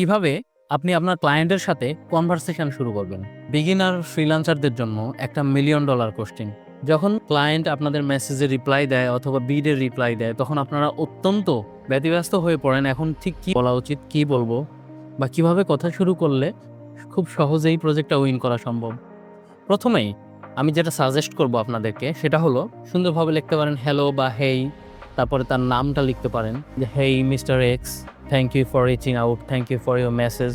কীভাবে আপনি আপনার ক্লায়েন্টের সাথে কনভারসেশন শুরু করবেন? বিগিনার ফ্রিল্যান্সারদের জন্য একটা মিলিয়ন ডলার কোশ্চেন যখন ক্লায়েন্ট আপনাদের মেসেজে রিপ্লাই দেয় অথবা বিডের রিপ্লাই দেয়, তখন আপনারা অত্যন্ত ব্যতিব্যস্ত হয়ে পড়েন, এখন ঠিক কি বলা উচিত, কি বলব? বা কীভাবে কথা শুরু করলে খুব সহজেই প্রজেক্টটা উইন করা সম্ভব? প্রথমেই আমি যেটা সাজেস্ট করব আপনাদেরকে, সেটা হলো, সুন্দরভাবে লিখতে পারেন হ্যালো বা হেই তারপরে তার নামটা লিখতে পারেন, যে hey mister X thank you for reaching out thank you for your message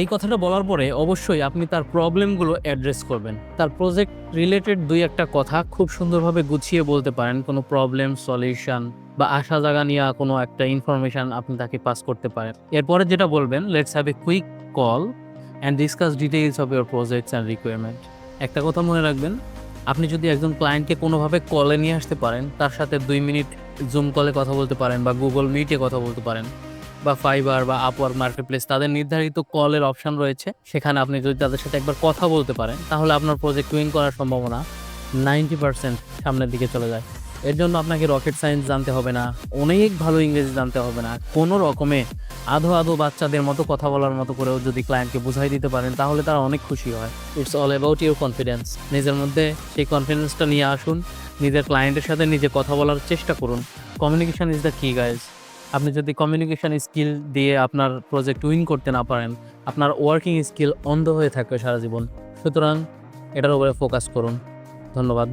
এই কথাটা বলার পরে অবশ্যই আপনি তার প্রবলেমগুলো অ্যাড্রেস করবেন। তার প্রজেক্ট রিলেটেড দুই একটা কথা খুব সুন্দরভাবে গুছিয়ে বলতে পারেন। কোনো প্রবলেম সলিউশন বা আশা জাগা নিয়ে কোনো একটা ইনফরমেশন আপনি তাকে পাস করতে পারেন। এরপরে যেটা বলবেন let's have a quick call and discuss details of your projects and requirement একটা কথা মনে রাখবেন, আপনি যদি একজন ক্লায়েন্টকে কোনোভাবে কলে নিয়ে আসতে পারেন, তার সাথে দুই মিনিট জুম কলে কথা বলতে পারেন বা গুগল মিটে কথা বলতে পারেন বা ফাইবার বা আপওয়ার্ক মার্কেট প্লেস তাদের নির্ধারিত কলের অপশন রয়েছে। সেখানে আপনি যদি তাদের সাথে একবার কথা বলতে পারেন, তাহলে আপনার প্রজেক্ট উইন করার সম্ভাবনা নাইনটি পার্সেন্ট সামনের দিকে চলে যায়। এর জন্য আপনাকে রকেট সায়েন্স জানতে হবে না, অনেক ভালো ইংরেজি জানতে হবে না। কোনো রকমে আধো আধো বাচ্চাদের মতো কথা বলার মতো করেও যদি ক্লায়েন্টকে বুঝাই দিতে পারেন, তাহলে তারা অনেক খুশি হয়। It's all about your confidence নিজের মধ্যে সেই কনফিডেন্সটা নিয়ে আসুন, নিজের ক্লায়েন্টের সাথে নিজে কথা বলার চেষ্টা করুন। Communication is the key guys আপনি যদি কমিউনিকেশন স্কিল দিয়ে আপনার প্রজেক্ট উইন করতে না পারেন, আপনার ওয়ার্কিং স্কিল অন্ধ হয়ে থাকবে সারা জীবন। সুতরাং এটার উপরে ফোকাস করুন। ধন্যবাদ।